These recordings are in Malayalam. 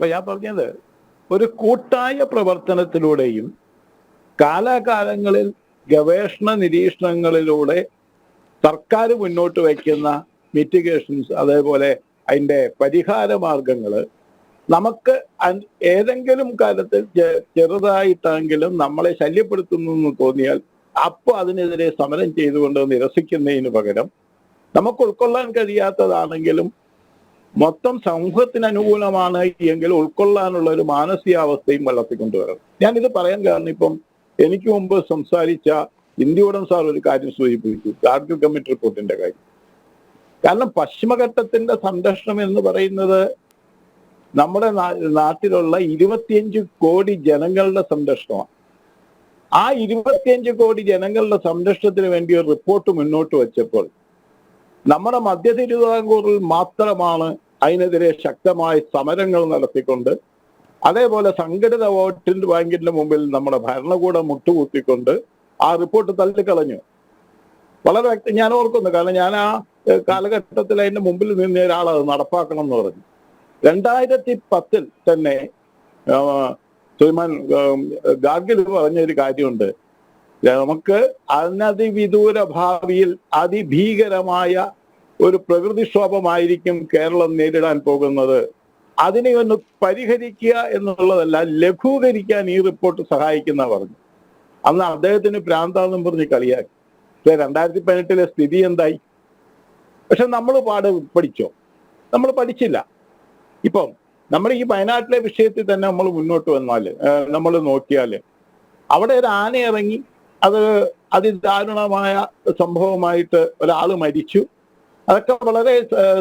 അപ്പൊ ഞാൻ പറഞ്ഞത് ഒരു കൂട്ടായ പ്രവർത്തനത്തിലൂടെയും കാലാകാലങ്ങളിൽ ഗവേഷണ നിരീക്ഷണങ്ങളിലൂടെ സർക്കാർ മുന്നോട്ട് വയ്ക്കുന്ന മിറ്റിഗേഷൻസ് അതേപോലെ അതിന്റെ പരിഹാര മാർഗങ്ങൾ നമുക്ക് ഏതെങ്കിലും കാലത്ത് ചെറുതായിട്ടെങ്കിലും നമ്മളെ ശല്യപ്പെടുത്തുന്നു എന്ന് തോന്നിയാൽ അപ്പോൾ അതിനെതിരെ സമരം ചെയ്തുകൊണ്ട് നിരസിക്കുന്നതിന് പകരം നമുക്ക് ഉൾക്കൊള്ളാൻ കഴിയാത്തതാണെങ്കിലും മൊത്തം സമൂഹത്തിന് അനുകൂലമാണ് എങ്കിൽ ഉൾക്കൊള്ളാനുള്ള ഒരു മാനസികാവസ്ഥയും വളർത്തിക്കൊണ്ടുവരണം. ഇത് പറയാൻ കാരണം ഇപ്പം എനിക്ക് മുമ്പ് സംസാരിച്ച ഇന്ത്യയോടൻ സാർ ഒരു കാര്യം സൂചിപ്പിച്ചു. ഗാർഗിൽ കമ്മിറ്റി റിപ്പോർട്ടിന്റെ കാര്യം. കാരണം പശ്ചിമഘട്ടത്തിന്റെ സംരക്ഷണം എന്ന് പറയുന്നത് നമ്മുടെ നാട്ടിലുള്ള ഇരുപത്തിയഞ്ച് കോടി ജനങ്ങളുടെ സംരക്ഷണമാണ്. ആ ഇരുപത്തിയഞ്ച് കോടി ജനങ്ങളുടെ സംരക്ഷണത്തിന് വേണ്ടി ഒരു റിപ്പോർട്ട് മുന്നോട്ട് വെച്ചപ്പോൾ നമ്മുടെ മധ്യ തിരുവിതാംകൂറിൽ മാത്രമാണ് അതിനെതിരെ ശക്തമായ സമരങ്ങൾ നടത്തിക്കൊണ്ട് അതേപോലെ സംഘടിത വോട്ടിന്റെ ബാങ്കിന്റെ മുമ്പിൽ നമ്മുടെ ഭരണകൂടം മുട്ടുകുത്തിക്കൊണ്ട് ആ റിപ്പോർട്ട് തള്ളിക്കളഞ്ഞു. വളരെ വ്യക്തി ഞാൻ ഓർക്കുന്നു കാരണം ഞാൻ ആ കാലഘട്ടത്തിൽ അതിന്റെ മുമ്പിൽ നിന്ന ഒരാൾ അത് നടപ്പാക്കണം എന്ന് പറഞ്ഞു. രണ്ടായിരത്തി പത്തിൽ തന്നെ ശ്രീമാൻ ഗാർഗിൽ പറഞ്ഞൊരു കാര്യമുണ്ട്. നമുക്ക് അനതിവിദൂര ഭാവിയിൽ അതിഭീകരമായ ഒരു പ്രകൃതിക്ഷോഭമായിരിക്കും കേരളം നേരിടാൻ പോകുന്നത്. അതിനെ ഒന്ന് പരിഹരിക്കുക എന്നുള്ളതല്ല ലഘൂകരിക്കാൻ ഈ റിപ്പോർട്ട് സഹായിക്കുന്ന പറഞ്ഞു അന്ന് അദ്ദേഹത്തിന് പ്രാന്താന്നും പറഞ്ഞ് കളിയാക്കി. പക്ഷെ രണ്ടായിരത്തി പതിനെട്ടിലെ സ്ഥിതി എന്തായി? പക്ഷെ നമ്മൾ പാട് പഠിച്ചോ? നമ്മൾ പഠിച്ചില്ല. ഇപ്പം നമ്മൾ ഈ വയനാട്ടിലെ വിഷയത്തിൽ തന്നെ നമ്മൾ മുന്നോട്ട് വന്നാൽ നമ്മൾ നോക്കിയാൽ അവിടെ ഒരു ആന ഇറങ്ങി അത് അതിദാരുണമായ സംഭവമായിട്ട് ഒരാൾ മരിച്ചു. അതൊക്കെ വളരെ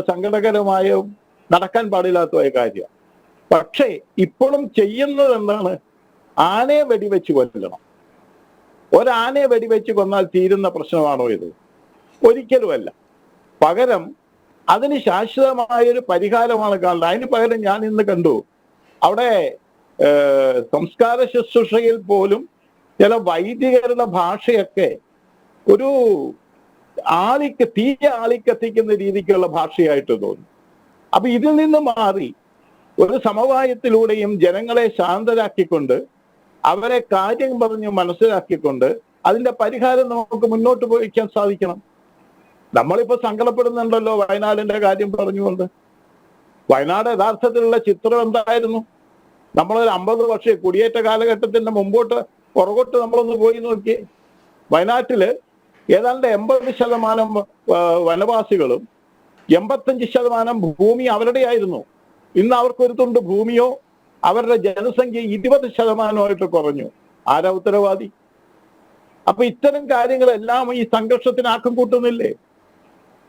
സങ്കടകരമായ നടക്കാൻ പാടില്ലാത്ത കാര്യമാണ്. പക്ഷേ ഇപ്പോഴും ചെയ്യുന്നത് എന്താണ് ആനയെ വെടിവെച്ച് കൊല്ലണം. ഒരാനയെ വെടിവെച്ച് കൊന്നാൽ തീരുന്ന പ്രശ്നമാണോ ഇത്? ഒരിക്കലുമല്ല. പകരം അതിന് ശാശ്വതമായൊരു പരിഹാരമാണ് കാണുന്നത്. അതിന് പകരം ഞാൻ ഇന്ന് കണ്ടു. അവിടെ സംസ്കാര ശുശ്രൂഷയിൽ പോലും ചില വൈദികരുടെ ഭാഷയൊക്കെ ഒരു ആളിക്ക് തീ ആളിക്കത്തിക്കുന്ന രീതിക്കുള്ള ഭാഷയായിട്ട് തോന്നി. അപ്പൊ ഇതിൽ നിന്ന് മാറി ഒരു സമവായത്തിലൂടെയും ജനങ്ങളെ ശാന്തരാക്കിക്കൊണ്ട് അവരെ കാര്യം പറഞ്ഞ് മനസ്സിലാക്കിക്കൊണ്ട് അതിന്റെ പരിഹാരം നമുക്ക് മുന്നോട്ട് പോയിക്കാൻ സാധിക്കണം. നമ്മളിപ്പോ സങ്കടപ്പെടുന്നുണ്ടല്ലോ വയനാടിന്റെ കാര്യം പറഞ്ഞുകൊണ്ട്. വയനാട് യഥാർത്ഥത്തിലുള്ള ചിത്രം എന്തായിരുന്നു? നമ്മളൊരു അമ്പത് വർഷം കുടിയേറ്റ കാലഘട്ടത്തിന്റെ മുമ്പോട്ട് പുറകോട്ട് നമ്മളൊന്ന് പോയി നോക്കി. വയനാട്ടിൽ ഏതാണ്ട് എൺപത് ശതമാനം വനവാസികളും എൺപത്തഞ്ച് ശതമാനം ഭൂമി അവരുടെയായിരുന്നു. ഇന്ന് അവർക്ക് ഒരു തുണ്ട് ഭൂമിയോ അവരുടെ ജനസംഖ്യ ഇരുപത് ശതമാനമായിട്ട് കുറഞ്ഞു. ആരാ ഉത്തരവാദി? അപ്പൊ ഇത്തരം കാര്യങ്ങളെല്ലാം ഈ സംഘർഷത്തിന് ആക്കം കൂട്ടുന്നില്ലേ?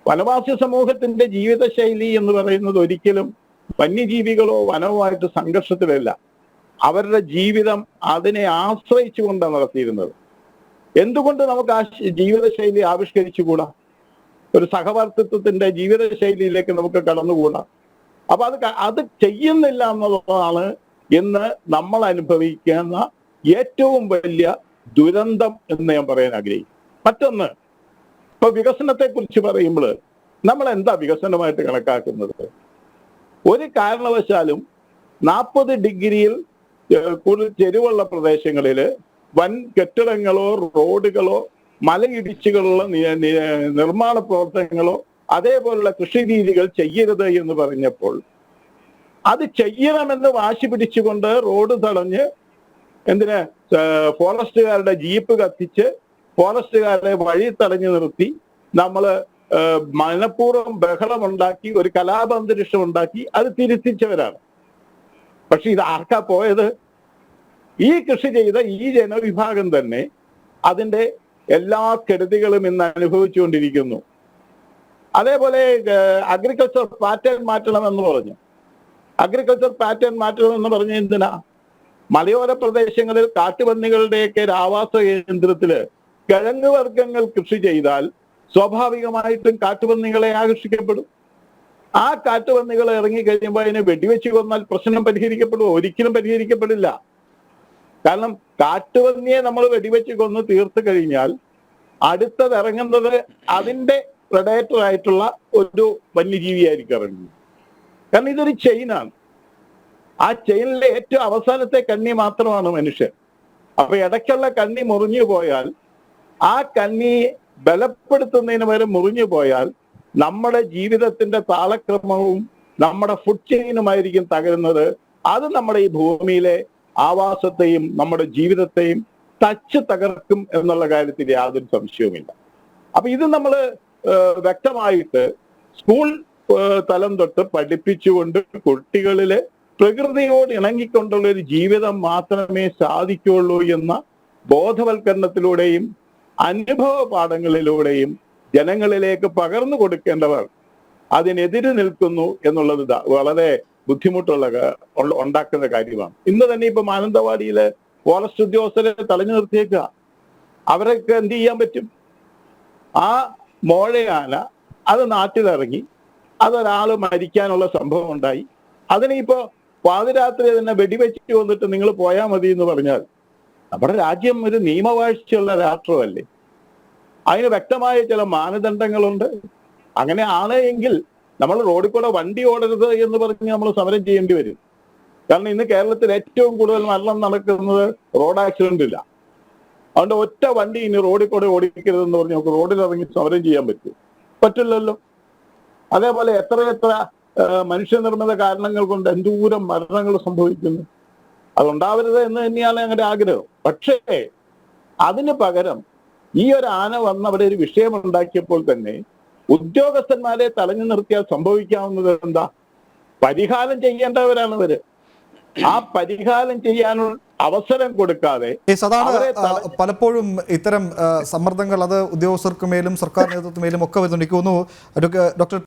വനവാസി സമൂഹത്തിന്റെ ജീവിതശൈലി എന്ന് പറയുന്നത് ഒരിക്കലും വന്യജീവികളോ വനവുമായിട്ട് സംഘർഷത്തിലല്ല. അവരുടെ ജീവിതം അതിനെ ആശ്രയിച്ചുകൊണ്ടാണ് നടത്തിയിരുന്നത്. എന്തുകൊണ്ട് നമുക്ക് ആ ജീവിതശൈലി ആവിഷ്കരിച്ചുകൂടാ? ഒരു സഹവർത്തിത്വത്തിന്റെ ജീവിതശൈലിയിലേക്ക് നമുക്ക് കടന്നുകൂടാ? അപ്പൊ അത് അത് ചെയ്യുന്നില്ല എന്നുള്ളതാണ് ഇന്ന് നമ്മൾ അനുഭവിക്കുന്ന ഏറ്റവും വലിയ ദുരന്തം എന്ന് ഞാൻ പറയാൻ ആഗ്രഹിക്കും മറ്റൊന്ന് ഇപ്പൊ വികസനത്തെ കുറിച്ച് പറയുമ്പോൾ നമ്മൾ എന്താ വികസനമായിട്ട് കണക്കാക്കുന്നത്? ഒരു കാരണവശാലും നാൽപ്പത് ഡിഗ്രിയിൽ കൂടുതൽ ചെരുവുള്ള പ്രദേശങ്ങളിൽ വൻ കെട്ടിടങ്ങളോ റോഡുകളോ മലയിടിച്ചുകളുള്ള നിർമ്മാണ പ്രവർത്തനങ്ങളോ അതേപോലുള്ള കൃഷി രീതികൾ ചെയ്യരുത് എന്ന് പറഞ്ഞപ്പോൾ അത് ചെയ്യണമെന്ന് വാശി പിടിച്ചുകൊണ്ട് റോഡ് തടഞ്ഞ് എന്തിന് ഫോറസ്റ്റുകാരുടെ ജീപ്പ് കത്തിച്ച് ഫോറസ്റ്റുകാരെ വഴി തടഞ്ഞു നിർത്തി നമ്മൾ മനഃപൂർവം ബഹളമുണ്ടാക്കി ഒരു കലാപന്തരീക്ഷം ഉണ്ടാക്കി അത് തിരുത്തിച്ചവരാണ്. പക്ഷെ ഇത് ആർക്കാ പോയത്? ഈ കൃഷി ചെയ്ത ഈ ജനവിഭാഗം തന്നെ അതിന്റെ എല്ലാ കെടുതികളും ഇന്ന് അനുഭവിച്ചുകൊണ്ടിരിക്കുന്നു. അതേപോലെ അഗ്രികൾച്ചർ പാറ്റേൺ മാറ്റണം എന്ന് പറഞ്ഞു. അഗ്രികൾച്ചർ പാറ്റേൺ മാറ്റണം എന്ന് പറഞ്ഞ എന്തിനാ? മലയോര പ്രദേശങ്ങളിൽ കാട്ടുപന്നികളുടെയൊക്കെ ആവാസ കേന്ദ്രത്തിൽ കിഴങ്ങ് വർഗങ്ങൾ കൃഷി ചെയ്താൽ സ്വാഭാവികമായിട്ടും കാട്ടുപന്നികളെ ആകർഷിക്കപ്പെടും. ആ കാട്ടുപന്നികൾ ഇറങ്ങി കഴിയുമ്പോൾ അതിനെ വെടിവെച്ച് കൊന്നാൽ പ്രശ്നം പരിഹരിക്കപ്പെടുമോ? ഒരിക്കലും പരിഹരിക്കപ്പെടില്ല. കാരണം കാട്ടുപന്നിയെ നമ്മൾ വെടിവെച്ച് കൊന്ന് തീർത്തു കഴിഞ്ഞാൽ അടുത്തത് ഇറങ്ങുന്നത് അതിന്റെ പ്രഡേറ്റർ ആയിട്ടുള്ള ഒരു വന്യജീവിയായിരിക്കും ഇറങ്ങുന്നത്. കാരണം ഇതൊരു ചെയിനാണ് ആ ചെയിനിലെ ഏറ്റവും അവസാനത്തെ കണ്ണി മാത്രമാണ് മനുഷ്യൻ. അപ്പൊ ഇടയ്ക്കുള്ള കണ്ണി മുറിഞ്ഞു പോയാൽ ആ കണ്ണി ബലപ്പെടുത്തുന്നതിന് വരെ മുറിഞ്ഞു പോയാൽ നമ്മുടെ ജീവിതത്തിന്റെ താളക്രമവും നമ്മുടെ ഫുഡ് ചെയിനുമായിരിക്കും തകരുന്നത്. അത് നമ്മുടെ ഈ ഭൂമിയിലെ ആവാസത്തെയും നമ്മുടെ ജീവിതത്തെയും തച്ച് തകർക്കും എന്നുള്ള കാര്യത്തിൽ യാതൊരു സംശയവുമില്ല. അപ്പൊ ഇത് നമ്മൾ വ്യക്തമായിട്ട് സ്കൂൾ തലം തൊട്ട് പഠിപ്പിച്ചുകൊണ്ട് കുട്ടികളിൽ പ്രകൃതിയോട് ഇണങ്ങിക്കൊണ്ടുള്ള ഒരു ജീവിതം മാത്രമേ സാധിക്കുള്ളൂ എന്ന ബോധവൽക്കരണത്തിലൂടെയും അനുഭവ പാഠങ്ങളിലൂടെയും ജനങ്ങളിലേക്ക് പകർന്നു കൊടുക്കേണ്ടവർ അതിനെതിരെ നിൽക്കുന്നു എന്നുള്ളത് വളരെ ബുദ്ധിമുട്ടുള്ള ഉണ്ടാക്കുന്ന കാര്യമാണ്. ഇന്ന് തന്നെ ഇപ്പൊ മാനന്തവാടിയിലെ ഫോറസ്റ്റ് ഉദ്യോഗസ്ഥരെ തടഞ്ഞു നിർത്തിയേക്കുക അവരൊക്കെ എന്ത് ചെയ്യാൻ പറ്റും? ആ മോഴയാന അത് നാട്ടിലിറങ്ങി അതൊരാൾ മരിക്കാനുള്ള സംഭവം ഉണ്ടായി. അതിനിപ്പോ പാതിരാത്രി തന്നെ വെടിവെച്ചിട്ട് വന്നിട്ട് നിങ്ങൾ പോയാൽ മതി എന്ന് പറഞ്ഞാൽ നമ്മുടെ രാജ്യം ഒരു നിയമവാഴ്ചയുള്ള രാഷ്ട്രമല്ലേ? അതിന് വ്യക്തമായ ചില മാനദണ്ഡങ്ങളുണ്ട്. അങ്ങനെ ആണ് എങ്കിൽ നമ്മൾ റോഡിൽ കൂടെ വണ്ടി ഓടരുത് എന്ന് പറഞ്ഞ് നമ്മൾ സമരം ചെയ്യേണ്ടി വരും. കാരണം ഇന്ന് കേരളത്തിൽ ഏറ്റവും കൂടുതൽ മരണം നടക്കുന്നത് റോഡ് ആക്സിഡന്റ് ഇല്ല അതുകൊണ്ട് ഒറ്റ വണ്ടി ഇനി റോഡിൽ കൂടെ ഓടിക്കരുതെന്ന് പറഞ്ഞ് നമുക്ക് റോഡിൽ ഇറങ്ങി സമരം ചെയ്യാൻ പറ്റും. പറ്റില്ലല്ലോ. അതേപോലെ എത്ര എത്ര മനുഷ്യനിർമ്മിത കാരണങ്ങൾ കൊണ്ട് എന്തൂരം മരണങ്ങൾ സംഭവിക്കുന്നു. അതുണ്ടാവരുത് എന്ന് തന്നെയാണ് ഞങ്ങളുടെ ആഗ്രഹം. പക്ഷേ അതിന് പകരം ഈ ഒരു ആന വന്ന് അവിടെ ഒരു വിഷയം ഉണ്ടാക്കിയപ്പോൾ തന്നെ ഉദ്യോഗസ്ഥന്മാരെ തടഞ്ഞു നിർത്തിയാൽ സംഭവിക്കാവുന്നത് എന്താ? പരിഹാരം ചെയ്യേണ്ടവരാണ് ഇവർ. ആ പരിഹാരം ചെയ്യാനുള്ള അവസരം കൊടുക്കാതെ സാധാരണ അതാണ് പലപ്പോഴും ഇത്തരം സമ്മർദ്ദങ്ങൾ അത് ഉദ്യോഗസ്ഥർക്ക് മേലും സർക്കാർ നേതൃത്വത്തിനും മേലും ഒക്കെ വരുന്നുണ്ട്. എനിക്ക് തോന്നുന്നു ഡോക്ടർ